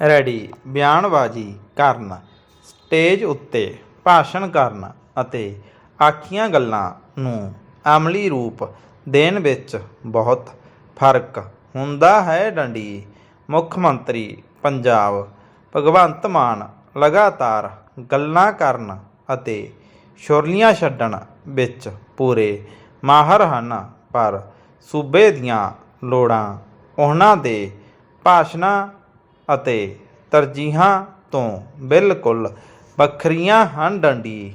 Ready. ਬਿਆਨਬਾਜ਼ੀ ਕਰਨ। Stage ਉੱਤੇ ਭਾਸ਼ਣ ਕਰਨ ਅਤੇ ਆਖੀਆਂ ਗੱਲਾਂ ਨੂੰ ਅਮਲੀ ਰੂਪ ਦੇਣ ਵਿੱਚ ਬਹੁਤ ਫ਼ਰਕ ਹੁੰਦਾ ਹੈ ਡੰਡੀ। ਮੁੱਖ ਮੰਤਰੀ ਪੰਜਾਬ ਭਗਵੰਤ ਮਾਨ ਲਗਾਤਾਰ ਗੱਲਾਂ ਕਰਨ ਅਤੇ ਸ਼ੁਰਲੀਆਂ ਛੱਡਣ ਵਿੱਚ ਪੂਰੇ ਮਾਹਰ ਹਨ, ਪਰ ਸੂਬੇ ਦੀਆਂ ਲੋੜਾਂ ਉਹਨਾਂ ਦੇ ਭਾਸ਼ਣਾਂ ਅਤੇ ਤਰਜੀਹਾਂ ਤੋਂ ਬਿਲਕੁਲ ਵੱਖਰੀਆਂ ਹਨ ਡੰਡੀ।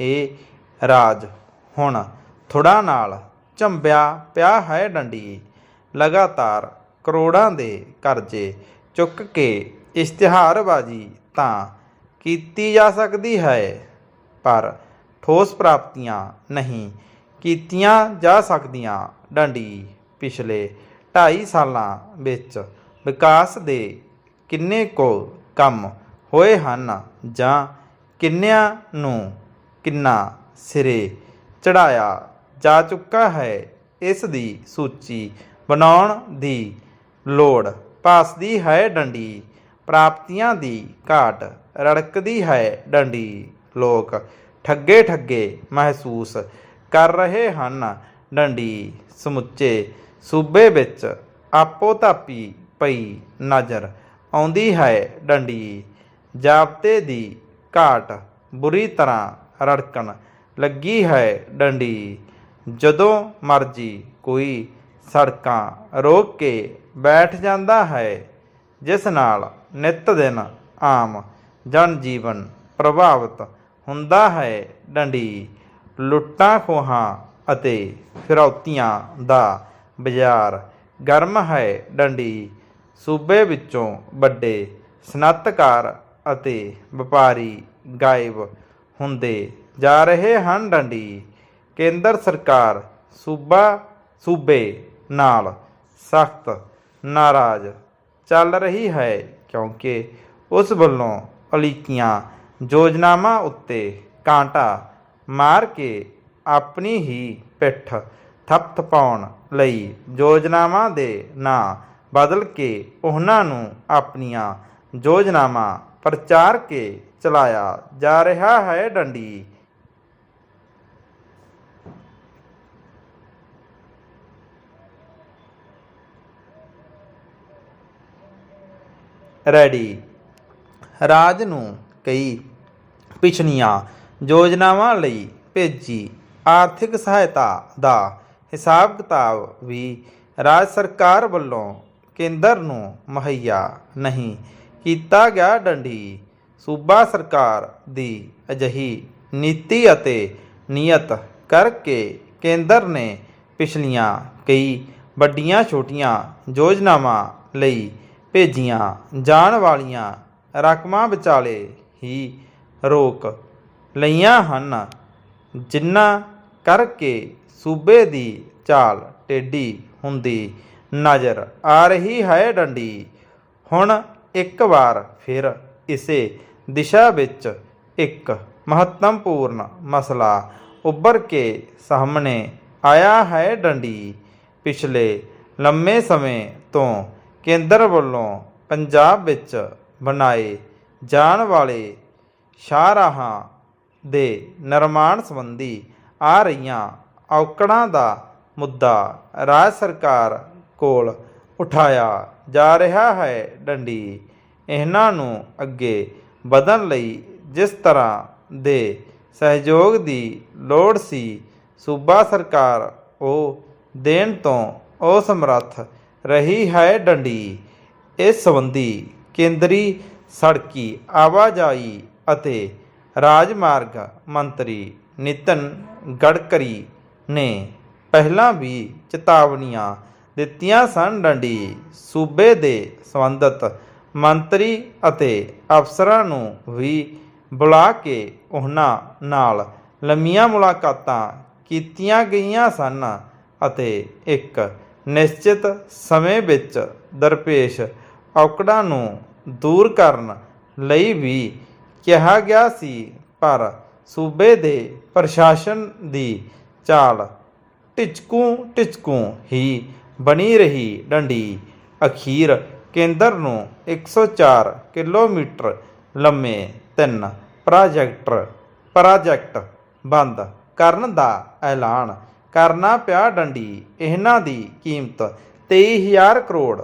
ਇਹ ਰਾਜ ਹੁਣ ਥੋੜਾ ਨਾਲ ਝੰਬਿਆ ਪਿਆ ਹੈ ਡੰਡੀ। ਲਗਾਤਾਰ ਕਰੋੜਾਂ ਦੇ ਕਰਜ਼ੇ ਚੁੱਕ ਕੇ ਇਸ਼ਤਿਹਾਰਬਾਜ਼ੀ ਤਾਂ ਕੀਤੀ ਜਾ ਸਕਦੀ ਹੈ, ਪਰ ਠੋਸ ਪ੍ਰਾਪਤੀਆਂ ਨਹੀਂ ਕੀਤੀਆਂ ਜਾ ਸਕਦੀਆਂ। ਡੰਡੀ ਪਿਛਲੇ 2.5 ਸਾਲਾਂ ਵਿੱਚ ਵਿਕਾਸ ਦੇ ਕਿੰਨੇ ਕੋ ਕੰਮ ਹੋਏ ਹਨ ਜਾਂ ਕਿੰਨਿਆਂ ਨੂੰ ਕਿੰਨਾ ਸਿਰੇ ਚੜਾਇਆ ਜਾ ਚੁੱਕਾ ਹੈ, ਇਸ ਦੀ ਸੂਚੀ ਬਣਾਉਣ ਦੀ ਲੋੜ ਪਾਸਦੀ ਹੈ ਡੰਡੀ, ਪ੍ਰਾਪਤੀਆਂ ਦੀ ਘਾਟ ਰੜਕਦੀ ਹੈ ਡੰਡੀ। ਲੋਕ ਠੱਗੇ ਠੱਗੇ ਮਹਿਸੂਸ ਕਰ ਰਹੇ ਹਨ ਡੰਡੀ, ਸਮੁੱਚੇ ਸੂਬੇ ਵਿੱਚ ਆਪੋ ਧਾਪੀ ਪਈ ਨਜ਼ਰ ਆਉਂਦੀ ਹੈ ਡੰਡੀ। ਜਾਪਤੇ ਦੀ ਘਾਟ ਬੁਰੀ ਤਰ੍ਹਾਂ ਰੜਕਣ ਲੱਗੀ ਹੈ ਡੰਡੀ। ਜਦੋਂ ਮਰਜ਼ੀ ਕੋਈ ਸੜਕਾਂ ਰੋਕ ਕੇ ਬੈਠ ਜਾਂਦਾ ਹੈ, ਜਿਸ ਨਾਲ ਨਿਤ ਦਿਨ ਆਮ ਜਨ ਜੀਵਨ ਪ੍ਰਭਾਵਿਤ ਹੁੰਦਾ ਹੈ ਡੰਡੀ। ਲੁੱਟਾਂ ਖੋਹਾਂ ਅਤੇ ਫਿਰੌਤੀਆਂ ਦਾ ਬਾਜ਼ਾਰ ਗਰਮ ਹੈ ਡੰਡੀ। ਸੂਬੇ ਵਿੱਚੋਂ ਵੱਡੇ ਸਨਅਤਕਾਰ ਅਤੇ ਵਪਾਰੀ ਗਾਇਬ ਹੁੰਦੇ ਜਾ ਰਹੇ ਹਨ। ਡੰਡੀ, ਕੇਂਦਰ ਸਰਕਾਰ, ਸੂਬਾ, ਸੂਬੇ ਨਾਲ ਸਖਤ ਨਾਰਾਜ਼ ਚੱਲ ਰਹੀ ਹੈ ਕਿਉਂਕਿ ਉਸ ਵੱਲੋਂ ਅਲੀਕੀਆਂ ਯੋਜਨਾਵਾਂ ਉੱਤੇ ਕਾਂਟਾ ਮਾਰ ਕੇ ਆਪਣੀ ਹੀ ਪਿੱਠ ਥਪਥਪਾਉਣ ਲਈ ਯੋਜਨਾਵਾਂ ਦੇ ਨਾਂ ਬਦਲ ਕੇ ਉਹਨਾਂ ਨੂੰ ਆਪਣੀਆਂ ਯੋਜਨਾਵਾਂ ਪ੍ਰਚਾਰ ਕੇ ਚਲਾਇਆ ਜਾ ਰਿਹਾ ਹੈ ਡੰਡੀ। ਰੈਡੀ। ਰਾਜ ਨੂੰ ਕਈ ਪਿਛਲੀਆਂ ਯੋਜਨਾਵਾਂ ਲਈ ਭੇਜੀ। ਆਰਥਿਕ ਸਹਾਇਤਾ ਦਾ ਹਿਸਾਬ ਕਿਤਾਬ ਵੀ ਰਾਜ ਸਰਕਾਰ ਵੱਲੋਂ ਕੇਂਦਰ ਨੂੰ ਮੁਹੱਈਆ ਨਹੀਂ ਕੀਤਾ ਗਿਆ ਡੰਡੀ। ਸੂਬਾ ਸਰਕਾਰ ਦੀ ਅਜਿਹੀ ਨੀਤੀ ਅਤੇ ਨੀਅਤ ਕਰਕੇ ਕੇਂਦਰ ਨੇ ਪਿਛਲੀਆਂ ਕਈ ਵੱਡੀਆਂ ਛੋਟੀਆਂ ਯੋਜਨਾਵਾਂ ਲਈ ਭੇਜੀਆਂ ਜਾਣ ਵਾਲੀਆਂ ਰਕਮਾਂ ਵਿਚਾਲੇ ਹੀ ਰੋਕ ਲਈਆਂ ਹਨ ਜਿਨ੍ਹਾਂ ਕਰਕੇ ਸੂਬੇ ਦੀ ਚਾਲ ਟੇਢੀ ਹੁੰਦੀ ਨਜ਼ਰ ਆ ਰਹੀ ਹੈ ਡੰਡੀ। ਹੁਣ ਇੱਕ ਵਾਰ ਫਿਰ ਇਸੇ ਦਿਸ਼ਾ ਵਿੱਚ ਇੱਕ ਮਹੱਤਵਪੂਰਨ ਮਸਲਾ ਉੱਭਰ ਕੇ ਸਾਹਮਣੇ ਆਇਆ ਹੈ ਡੰਡੀ। ਪਿਛਲੇ ਲੰਮੇ ਸਮੇਂ ਤੋਂ ਕੇਂਦਰ ਵੱਲੋਂ ਪੰਜਾਬ ਵਿੱਚ ਬਣਾਏ ਜਾਣ ਵਾਲੇ ਸ਼ਾਹਰਾਹਾਂ ਦੇ ਨਿਰਮਾਣ ਸੰਬੰਧੀ ਆ ਰਹੀਆਂ ਔਕੜਾਂ ਦਾ ਮੁੱਦਾ ਰਾਜ ਸਰਕਾਰ ਕੋਲ ਉਠਾਇਆ, ਜਾ ਰਿਹਾ ਹੈ ਡੰਡੀ, ਇਹਨਾਂ ਨੂੰ ਅੱਗੇ ਵਧਣ ਲਈ ਜਿਸ ਤਰ੍ਹਾਂ ਦੇ ਸਹਿਯੋਗ ਦੀ ਲੋੜ ਸੀ, ਸੂਬਾ ਸਰਕਾਰ ਉਹ ਦੇਣ ਤੋਂ ਅਸਮਰੱਥ ਰਹੀ ਹੈ ਡੰਡੀ। ਇਸ ਸੰਬੰਧੀ ਕੇਂਦਰੀ ਸੜਕੀ ਆਵਾਜਾਈ ਅਤੇ ਰਾਜਮਾਰਗ ਮੰਤਰੀ ਨਿਤਨ ਗਡਕਰੀ ਨੇ ਪਹਿਲਾਂ ਵੀ ਚੇਤਾਵਨੀਆਂ ਦਿੱਤੀਆਂ ਸਨ ਡੰਡੀ। ਸੂਬੇ ਦੇ ਸੰਬੰਧਤ ਮੰਤਰੀ ਅਤੇ ਅਫਸਰਾਂ ਨੂੰ ਵੀ ਬੁਲਾ ਕੇ ਉਹਨਾਂ ਨਾਲ ਲੰਮੀਆਂ ਮੁਲਾਕਾਤਾਂ ਕੀਤੀਆਂ ਗਈਆਂ ਸਨ ਅਤੇ ਇੱਕ ਨਿਸ਼ਚਿਤ ਸਮੇਂ ਵਿੱਚ ਦਰਪੇਸ਼ ਔਕੜਾਂ ਨੂੰ ਦੂਰ ਕਰਨ ਲਈ ਵੀ ਕਿਹਾ ਗਿਆ ਸੀ, ਪਰ ਸੂਬੇ ਦੇ ਪ੍ਰਸ਼ਾਸਨ ਦੀ ਚਾਲ ਟਿਚਕੂ ਟਿਚਕੂ ਹੀ ਬਣੀ ਰਹੀ ਡੰਡੀ। ਅਖੀਰ ਕੇਂਦਰ ਨੂੰ 104 ਕਿਲੋਮੀਟਰ ਲੰਮੇ ਤਿੰਨ ਪ੍ਰਾਜੈਕਟਰ ਪ੍ਰਾਜੈਕਟ ਬੰਦ ਕਰਨ ਦਾ ਐਲਾਨ ਕਰਨਾ ਪਿਆ ਡੰਡੀ। ਇਹਨਾਂ ਦੀ ਕੀਮਤ 23000 ਕਰੋੜ